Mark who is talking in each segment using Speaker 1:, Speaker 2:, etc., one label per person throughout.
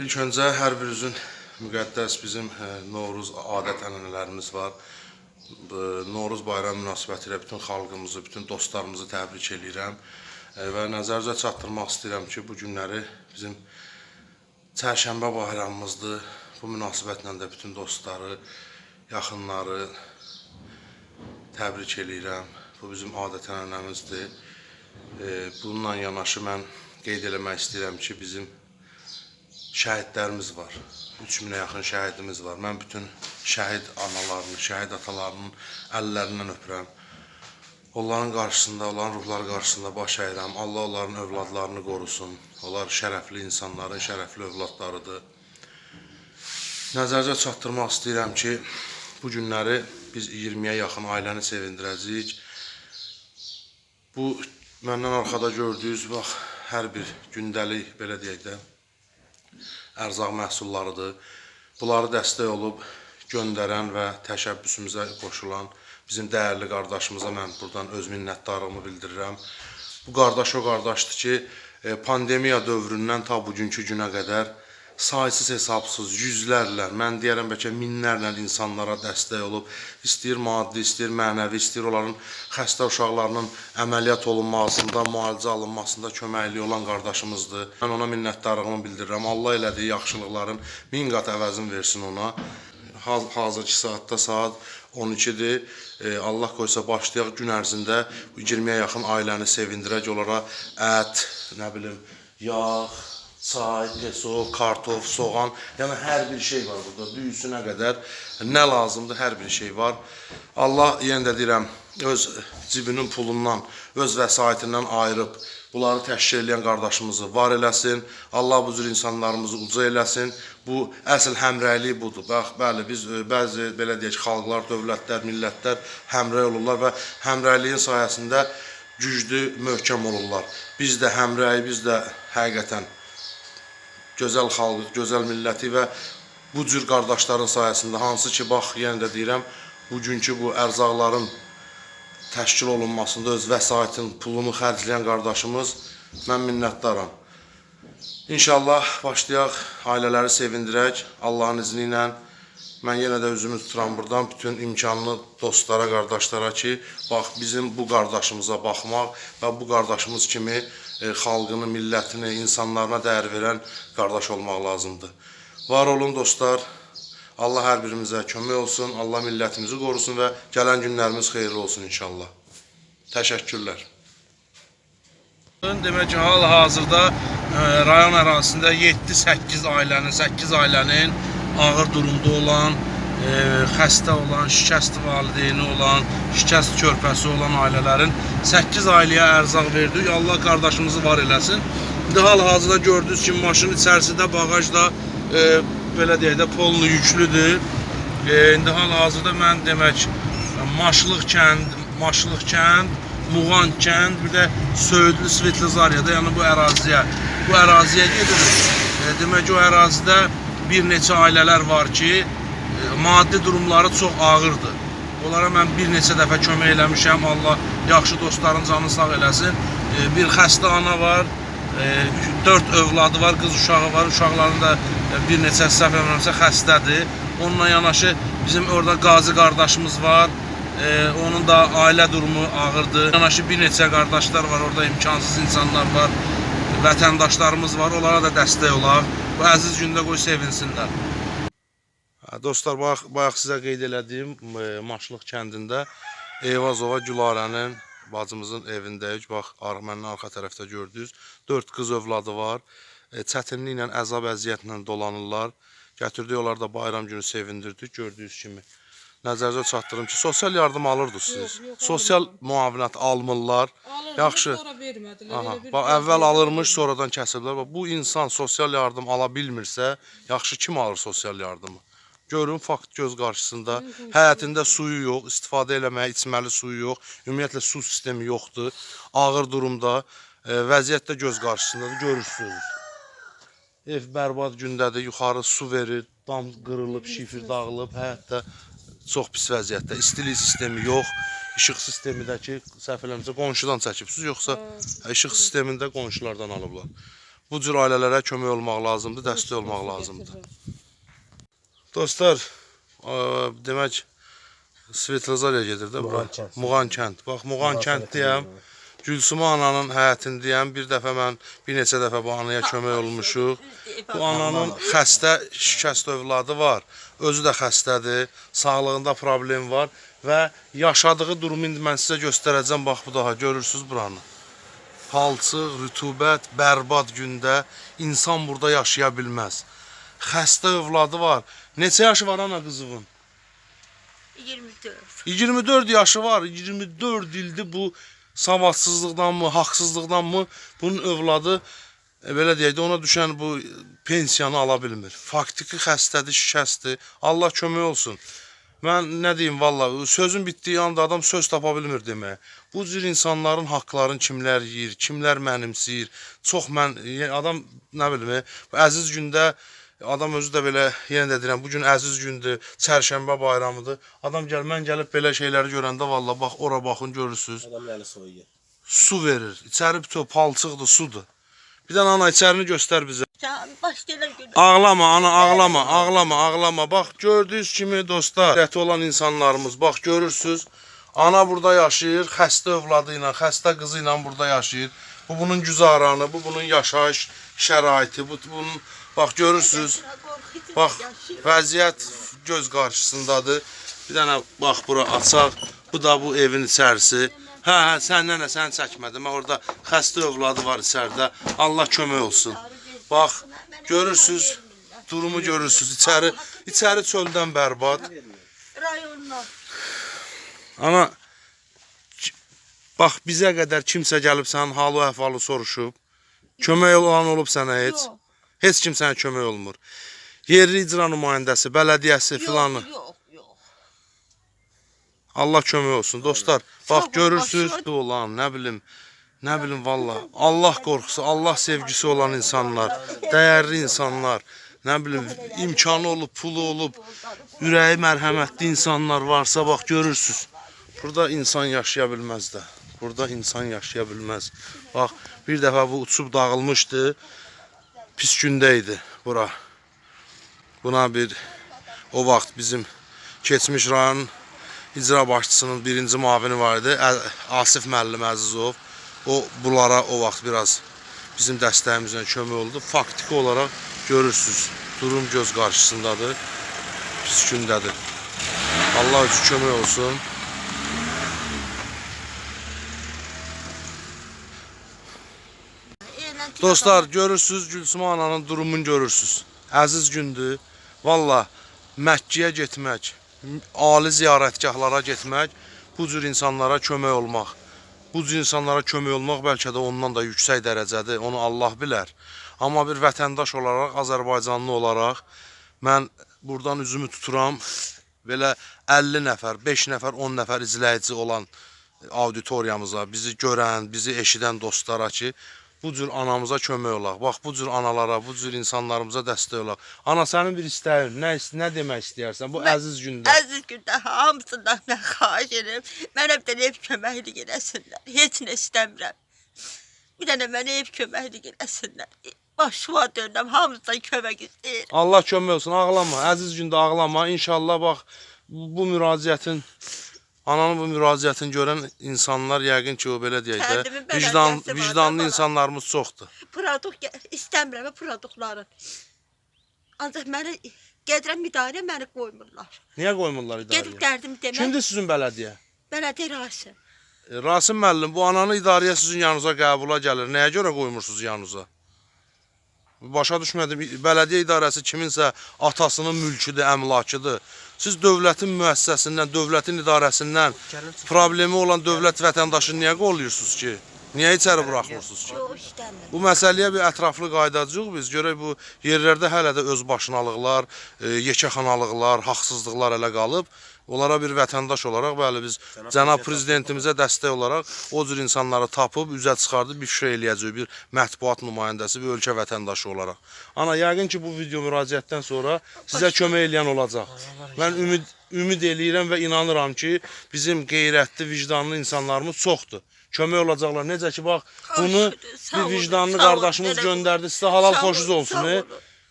Speaker 1: İlk öncə hər birinizin müqəddəs bizim e, Novruz adət-ənənələrimiz var. Novruz bayramı münasibətilə bütün xalqımızı, bütün dostlarımızı təbrik eləyirəm E, və nəzərinizə çatdırmaq istəyirəm ki, bu günləri bizim Çərşənbə bayramımızdır. Bu münasibətlə də bütün dostları, yaxınları təbrik eləyirəm. Bu bizim adət-ənənəmizdir. E, Bununla yanaşı mən qeyd eləmək istəyirəm ki, bizim şəhidlərimiz var. 3000-ə yaxın şəhidimiz var. Mən bütün şəhid analarını, şəhid atalarının əllərindən öpürəm. Onların qarşısında, onların ruhları qarşısında baş əyirəm. Allah onların övladlarını qorusun. Onlar şərəfli insanların şərəfli övladlarıdır. Nəzərinizə çatdırmaq istəyirəm ki, bu günləri biz 20-yə yaxın ailəni sevindirəcəyik. Bu məndən arxada gördüyünüz bax hər bir gündəlik belə deyək də ərzaq məhsullarıdır. Bunları dəstək olub göndərən və təşəbbüsümüzə qoşulan bizim dəyərli qardaşımıza mən buradan öz minnətdarlığımı bildirirəm. Bu qardaş o qardaşdır ki, e, pandemiya dövründən ta bugünkü günə qədər saysız hesabsız yüzlərlə, mən deyərəm bəlkə minlərlə insanlara dəstək olub, istəyir maddi, istəyir mənəvi, istəyir onların xəstə uşaqlarının əməliyyat olunmasında, müalicə alınmasında köməkli olan qardaşımızdır. Mən ona minnətdarlığımı bildirirəm. Allah elədiyi yaxşılıqların min qat əvəzini versin ona. Haz- Hazırki saatda saat 12-dir. E, Allah qoysa başlayaq gün ərzində bu 20-yə yaxın ailəni sevindirək, onlara ət, nə bilim, yağ, çay, peso, kartof, soğan, yəni hər bir şey var burada. Düyüsünə qədər nə lazımdır, hər bir şey var. Allah yenə də deyirəm, öz cibinin pulundan, öz vəsaitindən ayırıb bunları təşkil edən qardaşımızı var eləsin. Allah bu cür insanlarımızı uca eləsin. Bu əsl həmrəylik budur. Bax, bəli, biz e, bəzi belə deyək xalqlar, dövlətlər, millətlər həmrəy olurlar və həmrəyliyin sayəsində güclü, möhkəm olurlar. Biz də həmrəy, biz də həqiqətən gözəl xalqıq, gözəl milləti və bu cür qardaşların sayəsində hansı ki, bax, yenə də deyirəm, bugünkü bu ərzaqların təşkil olunmasında öz vəsaitin pulunu xərcləyən qardaşımız mən minnətdaram. İnşallah başlayaq ailələri sevindirək Allahın izni ilə. Mən yenə də üzümü tuturam buradan bütün imkanlı dostlara, qardaşlara ki, bax bizim bu qardaşımıza baxmaq və bu qardaşımız kimi e, xalqını, millətini, insanlarına dəyər verən qardaş olmaq lazımdır. Var olun dostlar. Allah hər birimizə kömək olsun, Allah millətimizi qorusun və gələn günlərimiz xeyirli olsun inşallah. Təşəkkürlər.
Speaker 2: Demək ki, hal-hazırda e, rayon ərazisində 7-8 ailənin, 8 ailənin ağır durumda olan, e, xəstə olan, şikəst valideyni olan, şikəst körpəsi olan ailələrin 8 ailəyə ərzaq verdik. Allah qardaşımızı var eləsin. İndi hal-hazırda gördüyünüz kimi maşının içərisində bağajda e, belə deyək də polnu yüklüdür. E, indi hal-hazırda mən demək Maşlıq kənd, Maşlıq kənd, Muğan kənd, bir də Söyüdlü Svetlizariyada, yəni bu əraziyə, bu əraziyə gedirik. E, demək o ərazidə bir neçə ailələr var ki, e, maddi durumları çox ağırdır. Onlara mən bir neçə dəfə kömək eləmişəm. Allah yaxşı dostların canını sağ eləsin. E, bir xəstə ana var, e, dörd övladı var, qız uşağı var. Uşaqların da bir neçə səhv eləmirəmsə xəstədir. Onunla yanaşı bizim orada qazi qardaşımız var. Onun da ailə durumu ağırdır. Yanaşı bir neçə qardaşlar var, orada imkansız insanlar var. Vətəndaşlarımız var, onlara da dəstək olaq. Bu əziz gündə qoy sevinsinlər.
Speaker 1: Dostlar, bayaq, bayaq sizə qeyd elədiyim e, Maşlıq kəndində Eyvazova Gülarənin bacımızın evindəyik. Bax, ar- məndən arxa tərəfdə gördünüz. 4 qız övladı var. E, çətinliklə, əzab əziyyətlə dolanırlar. Gətirdik onları da bayram günü sevindirdik gördüyünüz kimi. Nəzərinizə çatdırım ki, sosial yardım alırdınız siz.
Speaker 3: Yox, yox,
Speaker 1: Sosial müavinət almırlar.
Speaker 3: Alırdı,
Speaker 1: Yaxşı.
Speaker 3: sonra vermədilər.
Speaker 1: Aha,
Speaker 3: Elə bir
Speaker 1: bax əvvəl alırmış, sonradan kəsiblər. Bax bu insan sosial yardım ala bilmirsə, yaxşı kim alır sosial yardımı? Görün fakt göz qarşısında. Həyətində suyu yox, istifadə eləməyə içməli suyu yox, ümumiyyətlə su sistemi yoxdur. Ağır durumda, e, vəziyyət də göz qarşısındadır, görürsünüz. Ev bərbad gündədir, yuxarı su verir, dam qırılıb, şifir dağılıb, həyətdə çox pis vəziyyətdə. İstilik sistemi yox, işıq sistemi də ki, səhv eləmirəmsə qonşudan çəkibsiz, yoxsa işıq sistemində qonşulardan alıblar. Bu cür ailələrə kömək olmaq lazımdır, dəstək olmaq lazımdır. Dostlar, ə, demək Svetlazarya gedir də bura.
Speaker 3: Muğan kənd.
Speaker 1: Muğan kənd. Bax Muğan kənd deyəm. Gülsuma ananın həyətindəyəm. Bir dəfə mən bir neçə dəfə bu anaya kömək olmuşuq. Bu ananın xəstə, şikəst övladı var. Özü də xəstədir. Sağlığında problem var və yaşadığı durumu indi mən sizə göstərəcəm. Bax bu daha görürsüz buranı. Palçıq, rütubət, bərbad gündə insan burada yaşaya bilməz. Xəstə övladı var. Neçə yaşı var ana qızının?
Speaker 4: 24.
Speaker 1: 24 yaşı var. 24 ildir bu savadsızlıqdanmı, haqsızlıqdanmı bunun övladı e, belə deyək də ona düşən bu pensiyanı ala bilmir. Faktiki xəstədir, şikəstdir. Allah kömək olsun. Mən nə deyim valla, sözün bitdiyi anda adam söz tapa bilmir deməyə. Bu cür insanların haqqlarını kimlər yeyir, kimlər mənimsəyir. Çox mən yəni adam nə bilim, e, bu əziz gündə adam özü də belə yenə də deyirəm, bu gün əziz gündür, çərşənbə bayramıdır. Adam gəl mən gəlib belə şeyləri görəndə valla bax ora baxın görürsüz.
Speaker 3: Adam əli soyuyor.
Speaker 1: Su verir. İçəri bütöv palçıqdır, sudur. Bir dənə ana içərini göstər bizə. Ağlama ana, ağlama, ağlama, ağlama. Bax gördüyünüz kimi dostlar, rəhti olan insanlarımız, bax görürsüz. Ana burada yaşayır, xəstə övladı ilə, xəstə qızı ilə burada yaşayır. Bu bunun güzaranı, bu bunun yaşayış şəraiti, bu bunun bax görürsüz. Bax vəziyyət göz qarşısındadır. Bir dənə bax bura açaq. Bu da bu evin içərisi. Hə, hə, sən çəkmədin. Mən orada xəstə övladı var içəridə. Allah kömək olsun. Bax, görürsüz, durumu görürsüz. İçəri, içəri çöldən bərbad. K- bax bizə qədər kimsə gəlib sənin halı əhvalı soruşub. Kömək olan olub sənə heç?
Speaker 4: Yok.
Speaker 1: Heç kim sənə kömək olmur. Yerli icra nümayəndəsi, bələdiyyəsi filanı.
Speaker 4: Yok, yok, yok.
Speaker 1: Allah kömək olsun. Dostlar, bax görürsüz
Speaker 4: başına-
Speaker 1: bu olan, nə bilim, nə bilim valla. Allah qorxusu, Allah sevgisi olan insanlar, dəyərli insanlar, nə bilim, imkanı olub, pulu olub, ürəyi mərhəmətli insanlar varsa bax görürsüz. Burada insan yaşaya bilməz də. Burada insan yaşaya bilməz. Bax, bir dəfə bu uçub dağılmışdı. Pis gündə idi bura. Buna bir o vaxt bizim keçmiş rayon icra başçısının birinci müavini var idi, Asif müəllim Əzizov. O bunlara o vaxt biraz bizim dəstəyimizlə kömək oldu. Faktiki olaraq görürsüz, durum göz qarşısındadır. Pis gündədir. Allah üçün kömək olsun. Dostlar görürsüz Gülsüm ananın durumunu görürsüz. Əziz gündür. Valla Məkkəyə getmək, ali ziyarətgahlara getmək, bu cür insanlara kömək olmaq. Bu cür insanlara kömək olmaq bəlkə də ondan da yüksək dərəcədir. Onu Allah bilər. Amma bir vətəndaş olaraq, Azərbaycanlı olaraq mən buradan üzümü tuturam. Belə 50 nəfər, 5 nəfər, 10 nəfər izləyici olan auditoriyamıza, bizi görən, bizi eşidən dostlara ki, bu cür anamıza kömək olaq. Bax bu cür analara, bu cür insanlarımıza dəstək olaq. Ana sənin bir istəyin, nə nə demək istəyirsən bu
Speaker 4: Mən-
Speaker 1: əziz gündə?
Speaker 4: Əziz gündə hamısından mən xahiş edirəm. Mənə bir dənə ev köməklik eləsinlər. Heç nə istəmirəm. Bir dənə mənə ev köməklik eləsinlər. Başıma dönürəm, hamısından kömək istəyirəm.
Speaker 1: Allah kömək olsun. Ağlama, əziz gündə ağlama. İnşallah bax bu müraciətin ananın bu müraciətini görən insanlar yəqin ki, o belə deyək də,
Speaker 4: bələdiyyəsi
Speaker 1: vicdan
Speaker 4: var,
Speaker 1: vicdanlı
Speaker 4: bala.
Speaker 1: insanlarımız çoxdur.
Speaker 4: Produkt gə- istəmirəm produktların. Ancaq məni gedirəm idarə məni qoymurlar.
Speaker 1: Niyə qoymurlar
Speaker 4: Gedib
Speaker 1: idarəyə?
Speaker 4: dərdimi demək.
Speaker 1: Kimdir sizin bələdiyyə?
Speaker 4: Bələdiyyə Rasim.
Speaker 1: E, Rasim müəllim, bu ananı idarəyə sizin yanınıza qəbula gəlir. Nəyə görə qoymursunuz yanınıza? Başa düşmədim. Bələdiyyə idarəsi kiminsə atasının mülküdür, əmlakıdır. Siz dövlətin müəssisəsindən, dövlətin idarəsindən problemi olan dövlət vətəndaşını niyə qolluyorsunuz ki? Niyə içəri buraxmırsınız ki?
Speaker 4: Yox, istəmirəm.
Speaker 1: Bu məsələyə bir ətraflı qaydacağıq biz. Görək bu yerlərdə hələ də öz başınalıqlar, e, yekəxanalıqlar, haqsızlıqlar hələ qalıb. Onlara bir vətəndaş olaraq bəli biz cənab prezidentimizə dəstək olaraq o cür insanları tapıb üzə çıxardıb bir şey eləyəcəyik bir mətbuat nümayəndəsi, bir ölkə vətəndaşı olaraq. Ana yəqin ki bu video müraciətdən sonra sizə kömək eləyən olacaq. Mən ümid ümid eləyirəm və inanıram ki bizim qeyrətli, vicdanlı insanlarımız çoxdur. Kömək olacaqlar. Necə ki, bax, bunu
Speaker 4: edirəm, sağ
Speaker 1: bir vicdanlı qardaşımız göndərdi. Sizə halal
Speaker 4: olun,
Speaker 1: olsun.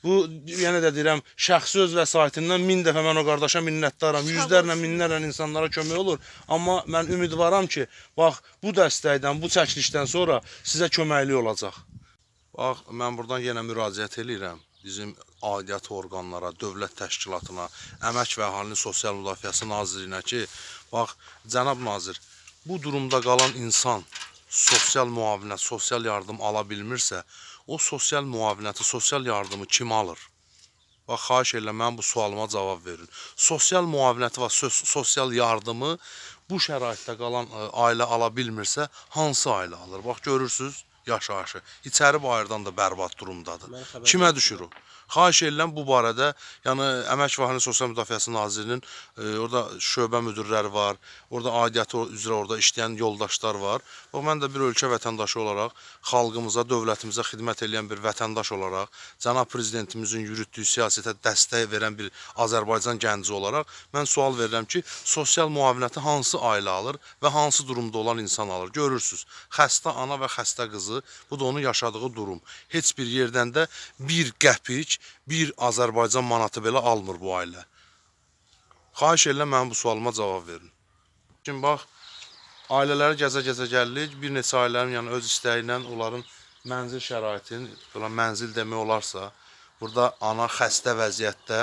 Speaker 1: Bu yenə də deyirəm, şəxsi öz vəsaitindən min dəfə mən o qardaşa minnətdaram. Yüzlərlə, minlərlə insanlara kömək olur. Amma mən ümidvaram ki, bax bu dəstəkdən, bu çəkilişdən sonra sizə köməkli olacaq. Bax, mən buradan yenə müraciət eləyirəm bizim aidiyyat orqanlara, dövlət təşkilatına, Əmək və Əhalinin Sosial Müdafiəsi Nazirliyinə ki, bax, cənab nazir, bu durumda qalan insan sosial müavinət, sosial yardım ala bilmirsə, o sosial müavinəti, sosial yardımı kim alır? Bax, xahiş edirəm, mən bu sualıma cavab verin. Sosial müavinəti və sos sosial yardımı bu şəraitdə qalan ə, ailə ala bilmirsə, hansı ailə alır? Bax, görürsüz, yaşayışı. İçəri bayırdan da bərbad durumdadır. Kimə düşür o? Xahiş edirəm bu barədə, yəni Əmək və Əhalinin Sosial Müdafiəsi Nazirinin e, orada şöbə müdirləri var, orada aidiyyatı üzrə orada işləyən yoldaşlar var. Bax mən də bir ölkə vətəndaşı olaraq xalqımıza, dövlətimizə xidmət edən bir vətəndaş olaraq, cənab prezidentimizin yürütdüyü siyasətə dəstək verən bir Azərbaycan gənci olaraq mən sual verirəm ki, sosial müavinəti hansı ailə alır və hansı durumda olan insan alır? Görürsüz, xəstə ana və xəstə qızı, bu da onun yaşadığı durum. Heç bir yerdən də bir qəpik, bir Azərbaycan manatı belə almır bu ailə. Xahiş edirəm mənim bu sualıma cavab verin. Şimdi bax, ailələri gəzə-gəzə gəlirik. Bir neçə ailələrin yəni öz istəyi ilə onların mənzil şəraitini, belə mənzil demək olarsa, burada ana xəstə vəziyyətdə,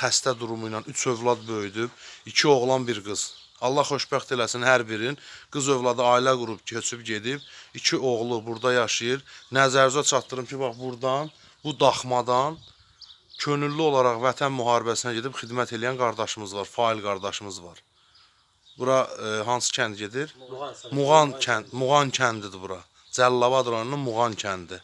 Speaker 1: xəstə durumu ilə 3 övlad böyüdüb, 2 oğlan, bir qız. Allah xoşbəxt eləsin hər birin. Qız övladı ailə qurub köçüb gedib, 2 oğlu burada yaşayır. Nəzərinizə çatdırım ki, bax burdan, bu daxmadan könüllü olaraq vətən müharibəsinə gedib xidmət edən qardaşımız var, fail qardaşımız var. Bura e, hansı kənd gedir? Muğan kənd, Muğan kəndidir bura. Cəllabad rayonunun Muğan kəndi.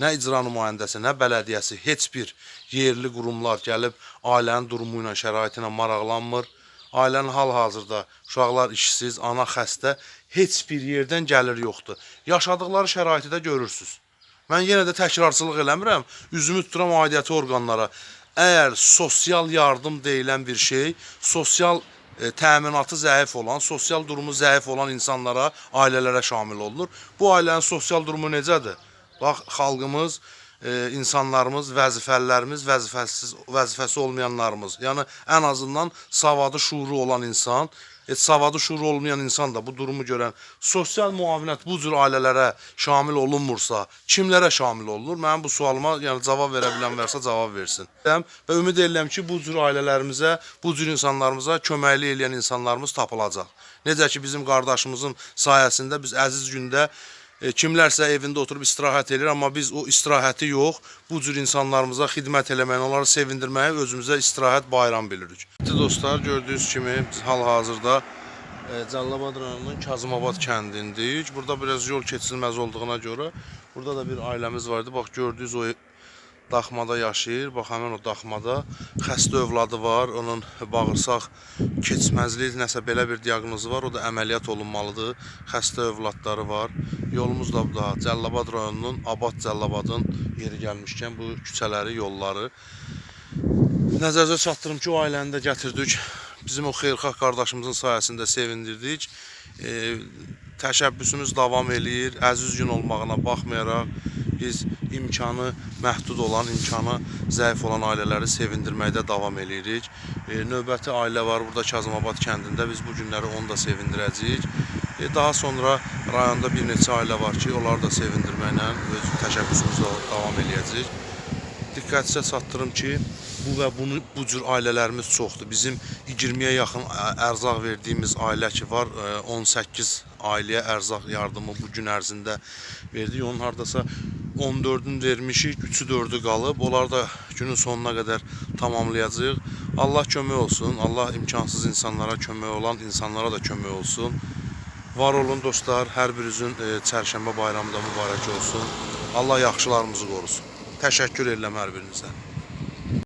Speaker 1: Nə icra nümayəndəsi, nə bələdiyyəsi, heç bir yerli qurumlar gəlib ailənin durumu ilə, şəraiti ilə maraqlanmır. Ailənin hal-hazırda uşaqlar işsiz, ana xəstə, heç bir yerdən gəlir yoxdur. Yaşadıkları şəraiti də görürsüz. Mən yenə də təkrarçılıq eləmirəm. Üzümü tuturam aidiyyəti orqanlara. Əgər sosial yardım deyilən bir şey, sosial e, təminatı zəif olan, sosial durumu zəif olan insanlara, ailələrə şamil olunur. Bu ailənin sosial durumu necədir? Bax, xalqımız, e, insanlarımız, vəzifəlilərimiz, vəzifəsiz, vəzifəsi olmayanlarımız, yəni ən azından savadı, şuuru olan insan, heç savadı, şuuru olmayan insan da bu durumu görən sosial müavinət bu cür ailələrə şamil olunmursa, kimlərə şamil olunur? Mənim bu sualıma yəni cavab verə bilən varsa cavab versin. Və ümid edirəm ki, bu cür ailələrimizə, bu cür insanlarımıza köməkli edən insanlarımız tapılacaq. Necə ki bizim qardaşımızın sayəsində biz əziz gündə E, kimlərsə evində oturub istirahət edir, amma biz o istirahəti yox, bu cür insanlarımıza xidmət eləməyi, onları sevindirməyi özümüzə istirahət bayram bilirik. Dostlar, gördüyünüz kimi biz hal-hazırda e, Cəllabad rayonunun Kazımabad kəndindəyik. Burada biraz yol keçilməz olduğuna görə burada da bir ailəmiz var idi. Bax gördüyünüz o daxmada yaşayır. Bax həmin o daxmada xəstə övladı var. Onun bağırsaq keçməzliyi nəsə belə bir diaqnozu var. O da əməliyyat olunmalıdır. Xəstə övladları var. Yolumuz da bu da Cəllabad rayonunun Abad Cəllabadın yeri gəlmişkən bu küçələri, yolları nəzərə çatdırım ki, o ailəni də gətirdik. Bizim o xeyirxah qardaşımızın sayəsində sevindirdik. E, təşəbbüsümüz davam eləyir. Əziz gün olmağına baxmayaraq biz imkanı məhdud olan, imkanı zəif olan ailələri sevindirməkdə davam eləyirik. E, növbəti ailə var burada Kazımabad kəndində. Biz bu günləri onu da sevindirəcəyik. E, daha sonra rayonda bir neçə ailə var ki, onları da sevindirməklə öz təşəbbüsümüzdə davam eləyəcəyik. Diqqətinizə çatdırım ki, bu və bunu bu cür ailələrimiz çoxdur. Bizim 20-yə yaxın ərzaq verdiyimiz ailə ki var, ə, 18 ailəyə ərzaq yardımı bu gün ərzində verdik. Onun hardasa 14-ünü vermişik, 3-ü 4-ü qalıb. Onlar da günün sonuna qədər tamamlayacağıq. Allah kömək olsun. Allah imkansız insanlara kömək olan insanlara da kömək olsun. Var olun dostlar, hər birinizin e, çərşənbə bayramı da mübarək olsun. Allah yaxşılarımızı qorusun. Təşəkkür edirəm hər birinizə.